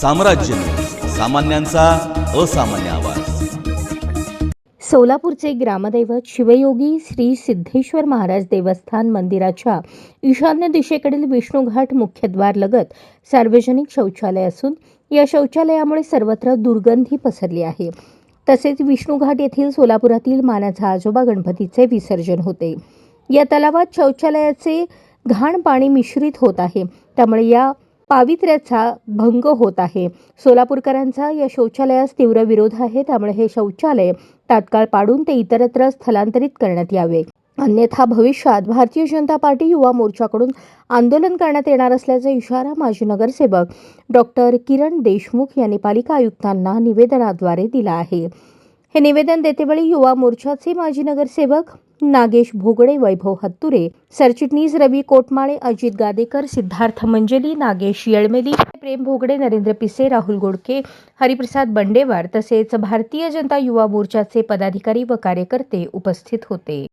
साम्राज्य. सामान्यांचा असामान्य आवाज. सोलापूरचे ग्रामदैवत शिवयोगी श्री सिद्धेश्वर महाराज देवस्थान मंदिराच्या ईशान्य दिशेकडील विष्णूघाट मुख्यद्वार लगत सार्वजनिक शौचालय असून या शौचालयामुळे सर्वत्र दुर्गंधी पसरली आहे. तसेच विष्णूघाट येथील सोलापुरातील मानाचा आजोबा गणपतीचे विसर्जन होते. या तलावात शौचालयाचे घाण पाणी मिश्रित होत आहे. त्यामुळे या पावित्र्याचा भंग होत आहे. सोलापूरकरांचा या शौचालयास तीव्र विरोध आहे. त्यामुळे हे शौचालय तात्काळ पाडून ते इतरत्र स्थलांतरित करण्यात यावे. अन्यथा भविष्यात भारतीय जनता पार्टी युवा मोर्चाकडून आंदोलन करण्यात येणार असल्याचा इशारा माजी नगरसेवक डॉक्टर किरण देशमुख यांनी पालिका आयुक्तांना निवेदनाद्वारे दिला आहे. हे निवेदन देतेवेळी युवा मोर्चाचे माजी नगरसेवक नागेश भोगडे वैभव हत्तुरे सरचिटणीस रवी कोटमाळे अजित गादेकर सिद्धार्थ मंजेली नागेश येळमेली प्रेम भोगडे नरेंद्र पिसे राहुल गोडके हरिप्रसाद बंडेवार तसेच भारतीय जनता युवा मोर्चाचे पदाधिकारी व कार्यकर्ते उपस्थित होते.